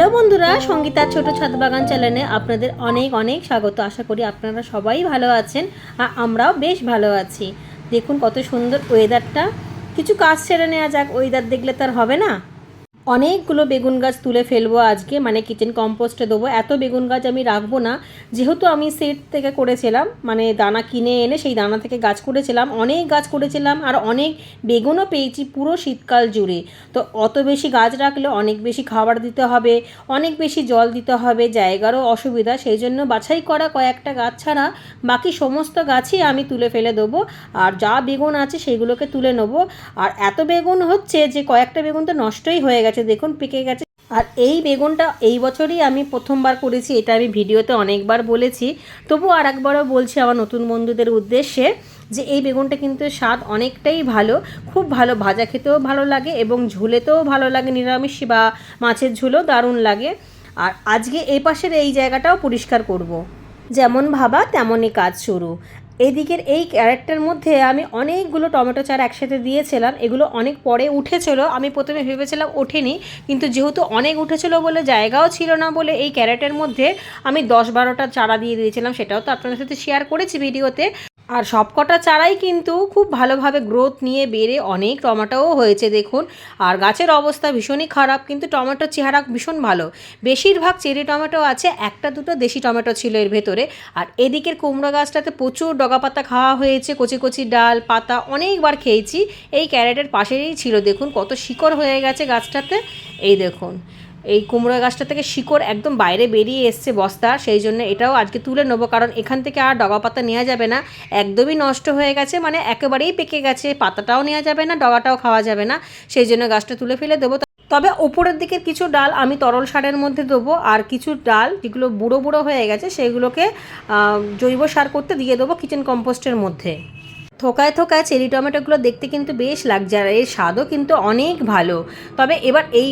Hello বন্ধুরা, সঙ্গীতার ছোট ছাদ বাগান চ্যানেলে আপনাদের অনেক অনেক স্বাগত। আশা করি আপনারা সবাই ভালো আছেন আর আমরাও বেশ ভালো আছি। দেখুন কত সুন্দর ওয়েদারটা কিছু কাজ সেরে নেওয়া যাক ওয়েদার দেখলে তার হবে না। অনেকগুলো বেগুন গাছ তুলে ফেলব আজকে মানে কিচেন কম্পোস্টে দেবো। এত বেগুন গাছ আমি রাখব না। যেহেতু আমি সেট থেকে করেছিলাম মানে দানা কিনে এনে সেই দানা থেকে গাছ করেছিলাম, অনেক গাছ করেছিলাম আর অনেক বেগুনও পেয়েছি পুরো শীতকাল জুড়ে। তো অত বেশি গাছ রাখলে অনেক বেশি খাবার দিতে হবে, অনেক বেশি জল দিতে হবে, জায়গারও অসুবিধা। সেই জন্য বাছাই করা কয়েকটা গাছ ছাড়া বাকি সমস্ত গাছই আমি তুলে ফেলে দেবো। আর যা বেগুন আছে সেইগুলোকে তুলে নেব। আর এত বেগুন হচ্ছে যে কয়েকটা বেগুন তো নষ্টই হয়ে গেছে। দেখুন পেকে গেছে। আর এই বেগুনটা এই বছরই আমি প্রথমবার করেছি, এটা আমি ভিডিওতে অনেকবার বলেছি। তবু আর একবারও বলছি আমার নতুন বন্ধুদের উদ্দেশ্যে যে এই বেগুনটা কিন্তু স্বাদ অনেকটাই ভালো। খুব ভালো, ভাজা খেতেও ভালো লাগে এবং ঝুলেতেও ভালো লাগে, নিরামিষ বা মাছের ঝুলও দারুণ লাগে। আর আজকে এই পাশের এই জায়গাটাও পরিষ্কার করব। যেমন ভাবা তেমনই কাজ শুরু। এদিকের এই ক্যারেটটার মধ্যে আমি অনেকগুলো টমেটো চারা একসাথে দিয়েছিলাম। এগুলো অনেক পরে উঠেছিল। আমি প্রথমে ভেবেছিলাম ওঠেনি, কিন্তু যেহেতু অনেক উঠেছিল বলে জায়গাও ছিল না বলে এই ক্যারেটের মধ্যে আমি দশ বারোটা চারা দিয়ে দিয়েছিলাম, সেটাও তো আপনাদের সাথে শেয়ার করেছি ভিডিওতে। আর সবকটা চারাই কিন্তু খুব ভালোভাবে গ্রোথ নিয়ে বেড়ে অনেক টমেটোও হয়েছে, দেখুন। আর গাছের অবস্থা ভীষণই খারাপ, কিন্তু টমেটোর চেহারা ভীষণ ভালো। বেশিরভাগ চেরি টমেটো আছে, একটা দুটো দেশি টমেটো ছিল এর ভেতরে। আর এদিকের কুমড়ো গাছটাতে প্রচুর ডগা পাতা খাওয়া হয়েছে, কচি কচি ডাল, পাতা অনেকবার খেয়েছি। এই ক্যারেটের পাশেই ছিল, দেখুন, কত শিকড় হয়ে গেছে গাছটাতে। এই দেখুন এই কুমড়ো গাছটা থেকে শিকড় একদম বাইরে বেরিয়ে এসছে বস্তা, সেই জন্য এটাও আজকে তুলে নেব, কারণ এখান থেকে আর ডগা পাতা নেওয়া যাবে না। একদমই নষ্ট হয়ে গেছে মানে একেবারেই পেকে গেছে, পাতাটাও নেওয়া যাবে না, ডগাটাও খাওয়া যাবে না, সেই জন্য গাছটা তুলে ফেলে দেবো। তবে ওপরের দিকের কিছু ডাল আমি তরল সারের মধ্যে দেবো, আর কিছু ডাল যেগুলো বুড়ো বুড়ো হয়ে গেছে, সেগুলোকে জৈব সার করতে দিয়ে দেবো কিচেন কম্পোস্টের মধ্যে। থোকায় থোকায় চেরি টমেটোগুলো দেখতে কিন্তু বেশ লাগছে আর এর স্বাদও কিন্তু অনেক ভালো। তবে এবার এই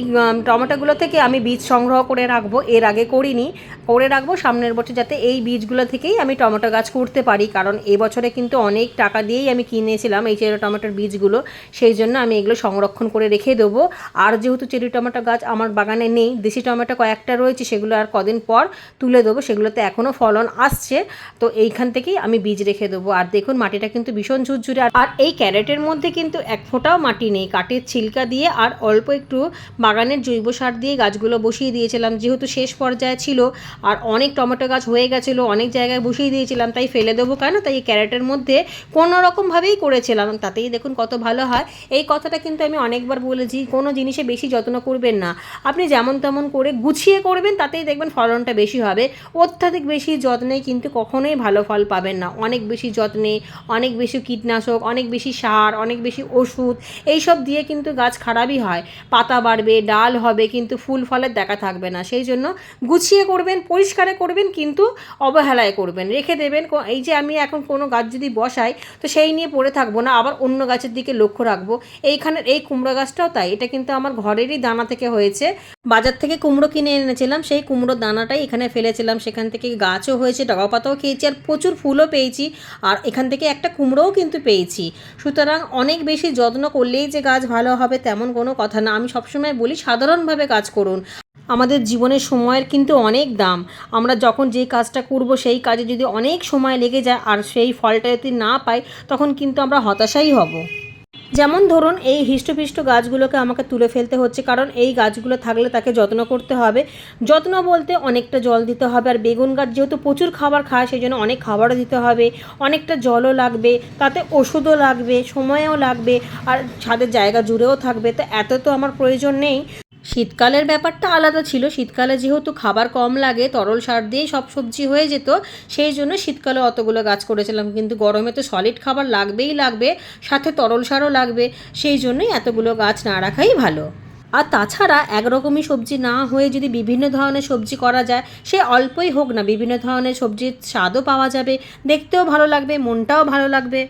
টমেটোগুলো থেকে আমি বীজ সংগ্রহ করে রাখব, এর আগে করিনি। করে রাখব সামনের বছর যাতে এই বীজগুলো থেকেই আমি টমেটো গাছ করতে পারি, কারণ এবছরে কিন্তু অনেক টাকা দিয়েই আমি কিনেছিলাম এই চেরি টমেটোর বীজগুলো। সেই জন্য আমি এগুলো সংরক্ষণ করে রেখে দেবো। আর যেহেতু চেরি টমেটো গাছ আমার বাগানে নেই, দেশি টমেটো কয়েকটা রয়েছে, সেগুলো আর কদিন পর তুলে দেবো, সেগুলোতে এখনও ফলন আসছে। তো এইখান থেকেই আমি বীজ রেখে দেবো। আর দেখুন, মাটিটা কিন্তু ভীষণ ঝুরঝুরে। আর- আর এই ক্যারেটের মধ্যে কিন্তু এক ফোঁটাও মাটি নেই। কাঠের ছিলকা দিয়ে আর অল্প একটু বাগানের জৈব সার দিয়ে গাছগুলো বসিয়ে দিয়েছিলাম। যেহেতু শেষ পর্যায়ে ছিল আর অনেক টমেটো গাছ হয়ে গেছিল, অনেক জায়গায় বসিয়ে দিয়েছিলাম, তাই ফেলে দেবো কেন? তাই এই ক্যারেটের মধ্যে কোনো রকমভাবেই করেছিলাম। তাতেই দেখুন কত ভালো হয়। এই কথাটা কিন্তু আমি অনেকবার বলেছি, কোনো জিনিসে বেশি যত্ন করবেন না। আপনি যেমন তেমন করে গুছিয়ে করবেন, তাতেই দেখবেন ফলনটা বেশি হবে। অত্যাধিক বেশি যত্নে কিন্তু কখনোই ভালো ফল পাবেন না। অনেক বেশি যত্নে, অনেক বেশি কীটনাশক, অনেক বেশি সার, অনেক বেশি ওষুধ, এইসব দিয়ে কিন্তু গাছ খারাপই হয়। পাতা বাড়বে, ডাল হবে, কিন্তু ফুল ফলের দেখা থাকবে না। সেই জন্য গুছিয়ে করবেন, পরিষ্কারে করবেন, কিন্তু অবহেলায় করবেন। রেখে দেবেন এই যে আমি এখন কোনো গাছ যদি বসাই, তো সেই নিয়ে পড়ে থাকব না, আবার অন্য গাছের দিকে লক্ষ্য রাখব। এইখানের এই কুমড়ো গাছটাও তাই, এটা কিন্তু আমার ঘরেরই দানা থেকে হয়েছে। বাজার থেকে কুমড়ো কিনে এনেছিলাম, সেই কুমড়োর দানাটাই এখানে ফেলেছিলাম। সেখান থেকে গাছও হয়েছে ডগা পাতাও খেয়েছি, আর প্রচুর ফুলও পেয়েছি। আর এখান থেকে একটা কুমড়োও কিন্তু পেয়েছি। সুতরাং অনেক বেশি যত্ন করলেই যে গাছ ভালো হবে তেমন কোনো কথা না। আমি সবসময় বলি, সাধারণভাবে কাজ করুন। আমাদের জীবনের সময়ের কিন্তু অনেক দাম। আমরা যখন যে কাজটা করব, সেই কাজে যদি অনেক সময় লেগে যায় আর সেই ফলটা যদি না পাই, তখন কিন্তু আমরা হতাশাই হব। যেমন ধরুন এই হিষ্টপিষ্ট গাছগুলোকে আমাকে তুলে ফেলতে হচ্ছে, কারণ এই গাছগুলো থাকলে তাকে যত্ন করতে হবে। যত্ন বলতে অনেকটা জল দিতে হবে, আর বেগুন গাছ যেহেতু প্রচুর খাবার খায় সেই জন্য অনেক খাবারও দিতে হবে। অনেকটা জলও লাগবে, তাতে ওষুধও লাগবে, সময়ও লাগবে, আর ছাদের জায়গা জুড়েও থাকবে। তো এত তো আমার প্রয়োজন নেই। শীতকালের ব্যাপারটা আলাদা ছিল। শীতকালে যেহেতু খাবার কম লাগে, তরল সার দিয়েই সব সবজি হয়ে যেত, সেই জন্য শীতকালে অতগুলো গাছ করেছিলাম। কিন্তু গরমে তো সলিড খাবার লাগবেই লাগবে, সাথে তরল সারও লাগবে, সেই জন্যই এতগুলো গাছ না রাখাই ভালো। আর তাছাড়া একরকমই সবজি না হয়ে যদি বিভিন্ন ধরনের সবজি করা যায়, সে অল্পই হোক না, বিভিন্ন ধরনের সবজির স্বাদও পাওয়া যাবে, দেখতেও ভালো লাগবে, মনটাও ভালো লাগবে।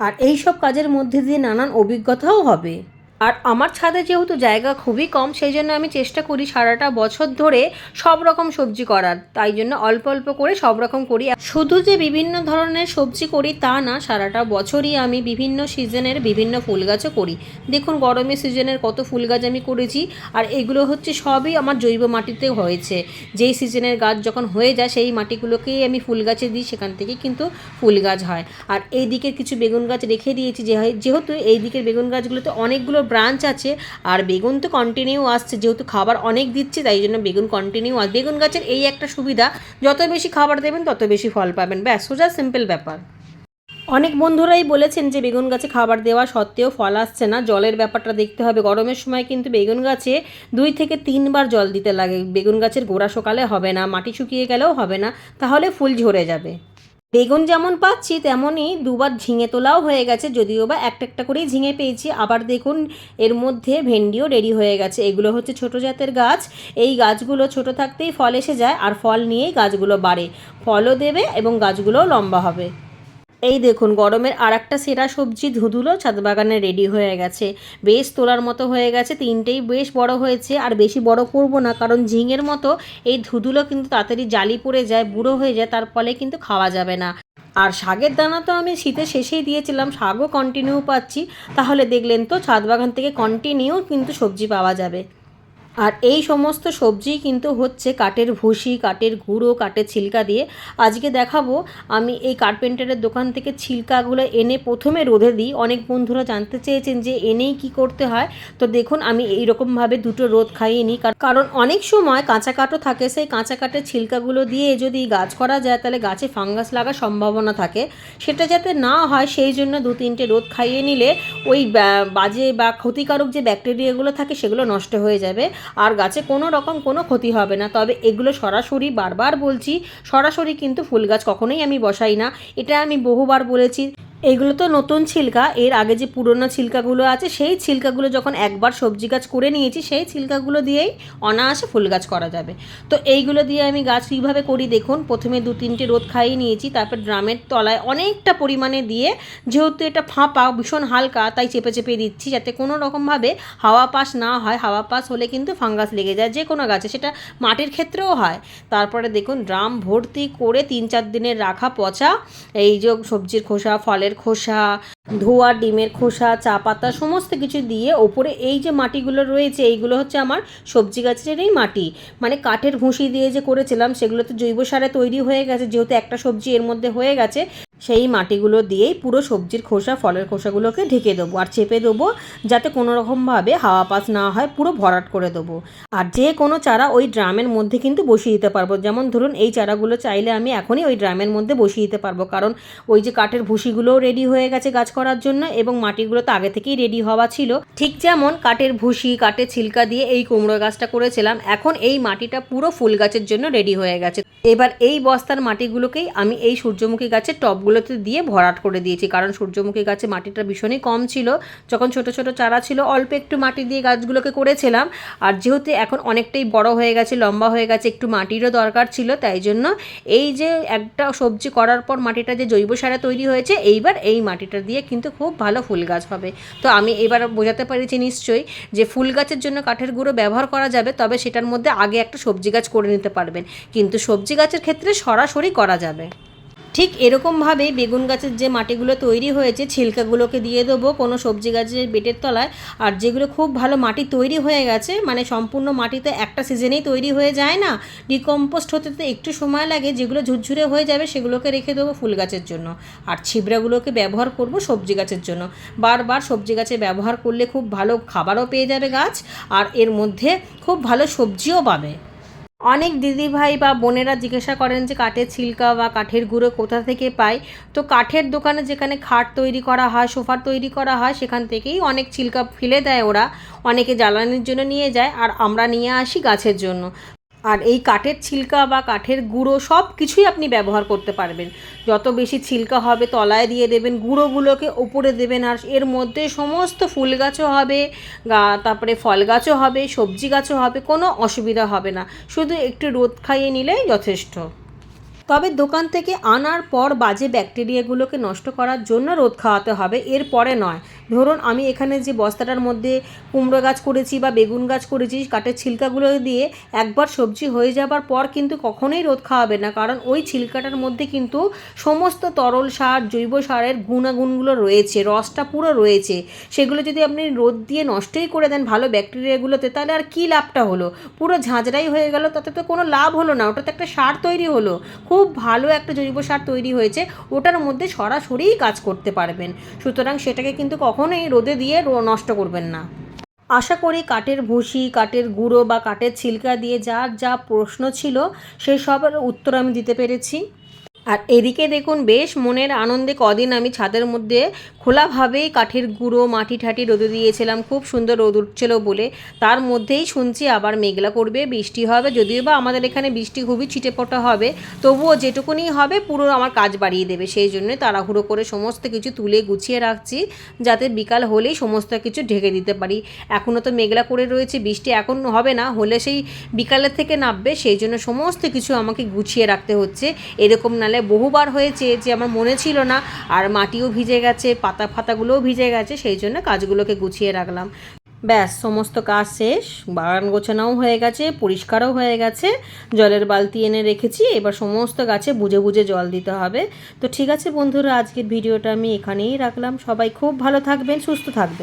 আর এই সব কাজের মধ্যে দিয়ে নানান অভিজ্ঞতাও হবে। আর আমার ছাদে যেহেতু জায়গা খুবই কম, সেই জন্য আমি চেষ্টা করি সারাটা বছর ধরে সব রকম সবজি করার। তাই জন্য অল্প অল্প করে সব রকম করি। শুধু যে বিভিন্ন ধরনের সবজি করি তা না, সারাটা বছরই আমি বিভিন্ন সিজনের বিভিন্ন ফুল গাছও করি। দেখুন গরমের সিজনের কত ফুল গাছ আমি করেছি, আর এগুলো হচ্ছে সবই আমার জৈব মাটিতে হয়েছে। যেই সিজনের গাছ যখন হয়ে যায়, সেই মাটিগুলোকেই আমি ফুল গাছে দিই, সেখান থেকে কিন্তু ফুল গাছ হয়। আর এই দিকের কিছু বেগুন গাছ রেখে দিয়েছি যেহেতু এই দিকের বেগুন গাছগুলোতে অনেকগুলো ব্রাঞ্চ আছে, আর বেগুন তো কন্টিনিউ আসছে, যেহেতু খাবার অনেক দিচ্ছে, তাই জন্য বেগুন কন্টিনিউ আস বেগুন গাছের এই একটা সুবিধা, যত বেশি খাবার দেবেন, তত বেশি ফল পাবেন। ব্যাস, সোজা সিম্পল ব্যাপার। অনেক বন্ধুরাই বলেছেন যে, বেগুন গাছে খাবার দেওয়া সত্ত্বেও ফল আসছে না। জলের ব্যাপারটা দেখতে হবে। গরমের সময় কিন্তু বেগুন গাছে দুই থেকে তিনবার জল দিতে লাগে। বেগুন গাছের গোড়া সকালে হবে না, মাটি শুকিয়ে গেলেও হবে না, তাহলে ফুল ঝরে যাবে। বেগুন যেমন পাচ্ছি, তেমনই দুবার ঝিঙে তোলাও হয়ে গেছে, যদিও বা একটা একটা করেই ঝিঙে পেয়েছি। আবার দেখুন, এর মধ্যে ভেন্ডিও রেডি হয়ে গেছে। এগুলো হচ্ছে ছোট জাতের গাছ। এই গাছগুলো ছোট থাকতেই ফল এসে যায়, আর ফল নিয়েই গাছগুলো বাড়ে। ফলও দেবে এবং গাছগুলোও লম্বা হবে। এই দেখুন, গরমের আর একটা সেরা সবজি ধুধুলো ছাদ বাগানে রেডি হয়ে গেছে। বেশ তোলার মতো হয়ে গেছে, তিনটেই বেশ বড় হয়েছে। আর বেশি বড় করব না, কারণ ঝিঙের মতো এই ধুধুলো কিন্তু তাড়াতাড়ি জালি পড়ে যায়, বুড়ো হয়ে যায়, তার ফলে কিন্তু খাওয়া যাবে না। আর শাকের দানা তো আমি শীতের শেষেই দিয়েছিলাম, শাকও কন্টিনিউ পাচ্ছি। তাহলে দেখলেন তো ছাদ বাগান থেকে কন্টিনিউ কিন্তু সবজি পাওয়া যাবে। আর এই সমস্ত সবজি কিন্তু হচ্ছে কাঠের ভুসি, কাঠের গুঁড়ো, কাঠের ছিলকা দিয়ে। আজকে দেখাবো, আমি এই কার্পেন্টারের দোকান থেকে ছিলকাগুলো এনে প্রথমে রোদে দিই। অনেক বন্ধুরা জানতে চেয়েছেন যে এনেই কি করতে হয়। তো দেখুন, আমি এই রকমভাবে দুটো রোদ খাইয়ে নিই। কার- কারণ অনেক সময় কাঁচা কাঠও থাকে। সেই কাঁচা কাঠের ছিলকাগুলো দিয়ে যদি গাছ করা যায়, তাহলে গাছে ফাঙ্গাস লাগার সম্ভাবনা থাকে। সেটা যাতে না হয়, সেই জন্য দু তিনটে রোদ খাইয়ে নিলে ওই বাজে বা ক্ষতিকারক যে ব্যাকটেরিয়াগুলো থাকে, সেগুলো নষ্ট হয়ে যাবে। আর গাছে কোনো রকম কোনো ক্ষতি হবে না। তবে এগুলো সরাসরি বারবার বলছি, সরাসরি কিন্তু ফুল গাছ কখনোই আমি বসাই না। এটা আমি বহুবার বলেছি। এগুলো তো নতুন ছিলকা, এর আগে যে পুরনো ছিলকাগুলো আছে, সেই ছিলকাগুলো যখন একবার সবজি গাছ করে নিয়েছি, সেই ছিলকাগুলো দিয়েই অনায়াসে ফুল গাছ করা যাবে। তো এইগুলো দিয়ে আমি গাছ কীভাবে করি দেখুন, প্রথমে দু তিনটে রোদ খাইয়ে নিয়েছি, তারপর ড্রামের তলায় অনেকটা পরিমাণে দিয়ে, যেহেতু এটা ফাঁপা, ভীষণ হালকা, তাই চেপে চেপে দিচ্ছি যাতে কোনো রকমভাবে হাওয়া পাস না হয়। হাওয়া পাস হলে কিন্তু ফাঙ্গাস লেগে যায় যে কোনো গাছে, সেটা মাটির ক্ষেত্রেও হয়। তারপরে দেখুন, ড্রাম ভর্তি করে তিন চার দিনের রাখা পচা, এই যে সবজির খোসা, ফলের খোসা ধোয়া, ডিমের খোসা, চা পাতা সমস্ত কিছু দিয়ে ওপরে এই যে মাটিগুলো রয়েছে, এইগুলো হচ্ছে আমার সবজি গাছের এই মাটি। মানে কাঠের ভুসি দিয়ে যে করেছিলাম সেগুলো তো জৈব সারে তৈরি হয়ে গেছে, যেহেতু একটা সবজি এর মধ্যে হয়ে গেছে, সেই মাটিগুলো দিয়েই পুরো সবজির খোসা, ফলের খোসাগুলোকে ঢেকে দেবো আর চেপে দেবো, যাতে কোনো রকমভাবে হাওয়া পাস না হয়, পুরো ভরাট করে দেবো। আর যে কোনো চারা ওই ড্রামের মধ্যে কিন্তু বসিয়ে দিতে পারব। যেমন ধরুন, এই চারাগুলো চাইলে আমি এখনই ওই ড্রামের মধ্যে বসিয়ে দিতে পারব। কারণ ওই যে কাঠের ভুসিগুলোও রেডি হয়ে গেছে গাছ করার জন্য এবং মাটিগুলো তো আগে থেকেই রেডি হওয়া ছিল। ঠিক যেমন কাঠের ভুসি, কাঠের ছিলকা দিয়ে এই কুমড়ো গাছটা করেছিলাম, এখন এই মাটিটা পুরো ফুল গাছের জন্য রেডি হয়ে গেছে। এবার এই বস্তার মাটিগুলোকেই আমি এই সূর্যমুখী গাছের টবগুলোতে দিয়ে ভরাট করে দিয়েছি, কারণ সূর্যমুখী গাছে মাটিটা ভীষণই কম ছিল। যখন ছোট ছোট চারা ছিল, অল্প একটু মাটি দিয়ে গাছগুলোকে করেছিলাম। আর যেহেতু এখন অনেকটাই বড় হয়ে গেছে, লম্বা হয়ে গেছে, একটু মাটিরও দরকার ছিল, তাই জন্য এই যে একটা সবজি করার পর মাটিটা যে জৈব সারে তৈরি হয়েছে, এইবার এই মাটিটা দিয়ে কিন্তু খুব ভালো ফুল গাছ হবে। তো আমি এবার বোঝাতে পেরেছি নিশ্চয়ই যে ফুল গাছের জন্য কাঠের গুঁড়ো ব্যবহার করা যাবে, তবে সেটার মধ্যে আগে একটা সবজি গাছ করে নিতে পারবেন। কিন্তু সবজি গাছের ক্ষেত্রে সরাসরি করা যাবে। ঠিক এরকমভাবে বেগুন গাছের যে মাটিগুলো তৈরি হয়েছে, ছিলকাগুলোকে দিয়ে দেবো কোনো সবজি গাছের বেটের তলায়। আর যেগুলো খুব ভালো মাটি তৈরি হয়ে গেছে মানে সম্পূর্ণ মাটিতে একটা সিজনেই তৈরি হয়ে যায় না ডিকম্পোস্ট হতে তো একটু সময় লাগে, যেগুলো ঝুরঝুরে হয়ে যাবে সেগুলোকে রেখে দেবো ফুল গাছের জন্য। আর ছিবড়াগুলোকে ব্যবহার করব সবজি গাছের জন্য। বারবার সবজি গাছে ব্যবহার করলে খুব ভালো খাবারও পেয়ে যাবে গাছ, আর এর মধ্যে খুব ভালো সবজিও পাবে। অনেক দিদিভাই বা বোনেরা জিজ্ঞাসা করেন যে কাঠের ছিলকা বা কাঠের গুঁড়ো কোথা থেকে পায়। তো কাঠের দোকানে যেখানে খাট তৈরি করা হয় সোফা তৈরি করা হয়, সেখান থেকেই অনেক ছিলকা ফেলে দেয় ওরা। অনেকে জ্বালানির জন্য নিয়ে যায়, আর আমরা নিয়ে আসি গাছের জন্য। আর এই কাঠের ছিলকা বা কাঠের গুঁড়ো সব কিছুই আপনি ব্যবহার করতে পারবেন। যত বেশি ছিলকা হবে তলায় দিয়ে দেবেন, গুঁড়োগুলোকে ওপরে দেবেন আর এর মধ্যে সমস্ত ফুল গাছও হবে, গা- তারপরে ফল গাছও হবে, সবজি গাছও হবে, কোনো অসুবিধা হবে না। শুধু একটু রোদ খাইয়ে নিলেই যথেষ্ট। তবে দোকান থেকে আনার পর বাজে ব্যাকটেরিয়াগুলোকে নষ্ট করার জন্য রোদ খাওয়াতে হবে, এরপরে নয়। ধরুন আমি এখানে যে বস্তাটার মধ্যে কুমড়ো গাছ করেছি বা বেগুন গাছ করেছি, কাঠের ছিলকাগুলো দিয়ে একবার সবজি হয়ে যাবার পর কিন্তু কখনোই রোদ খাওয়াবে না। কারণ ওই ছিলকাটার মধ্যে কিন্তু সমস্ত তরল সার, জৈব সারের গুণাগুণগুলো রয়েছে, রসটা পুরো রয়েছে। সেগুলো যদি আপনি রোদ দিয়ে নষ্টই করে দেন ভালো ব্যাকটেরিয়াগুলোতে, তাহলে আর কী লাভটা হলো? পুরো ঝাঁঝরাই হয়ে গেল, তাতে তো কোনো লাভ হলো না। ওটাতে একটা সার তৈরি হলো। খুব ভালো একটা জৈব সার তৈরি হয়েছে। ওটার মধ্যে সরাসরিই কাজ করতে পারবেন। সুতরাং সেটাকে কিন্তু কখনোই রোদে দিয়ে নষ্ট করবেন না। আশা করি কাঠের ভুসি, কাঠের গুঁড়ো বা কাঠের ছিলকা দিয়ে যার যা প্রশ্ন ছিল সেই সবের উত্তর আমি দিতে পেরেছি। আর এদিকে দেখুন, বেশ মনের আনন্দে কদিন আমি ছাদের মধ্যে খোলাভাবেই কাঠের গুঁড়ো, মাটি ঠাটি রোদে দিয়েছিলাম। খুব সুন্দর রোদ উঠছিল বলে। তার মধ্যেই শুনছি আবার মেঘলা করবে, বৃষ্টি হবে। যদিও বা আমাদের এখানে বৃষ্টি খুবই ছিটেপটা হবে, তবুও যেটুকুনি হবে পুরো আমার কাজ বাড়িয়ে দেবে। সেই জন্য তাড়াহুড়ো করে সমস্ত কিছু তুলে গুছিয়ে রাখছি, যাতে বিকাল হলেই সমস্ত কিছু ঢেকে দিতে পারি। এখনও তো মেঘলা করে রয়েছে, বৃষ্টি এখন হবে না, হলে সেই বিকালের থেকে নামবে। সেই জন্য সমস্ত কিছু আমাকে গুছিয়ে রাখতে হচ্ছে। এরকম নালে বহুবার হয়েছে যে আমার মনে ছিল না, আর মাটিও ভিজে গেছে, পাতা ফাতাগুলোও ভিজে গেছে, সেই জন্য কাজগুলোকে গুছিয়ে রাখলাম। ব্যাস, সমস্ত কাজ শেষ, বাগান গোছানোও হয়ে গেছে, পরিষ্কারও হয়ে গেছে, জলের বালতি এনে রেখেছি, এবার সমস্ত গাছে বুঝে বুঝে জল দিতে হবে। তো ঠিক আছে বন্ধুরা, আজকের ভিডিওটা আমি এখানেই রাখলাম। সবাই খুব ভালো থাকবেন, সুস্থ থাকবেন।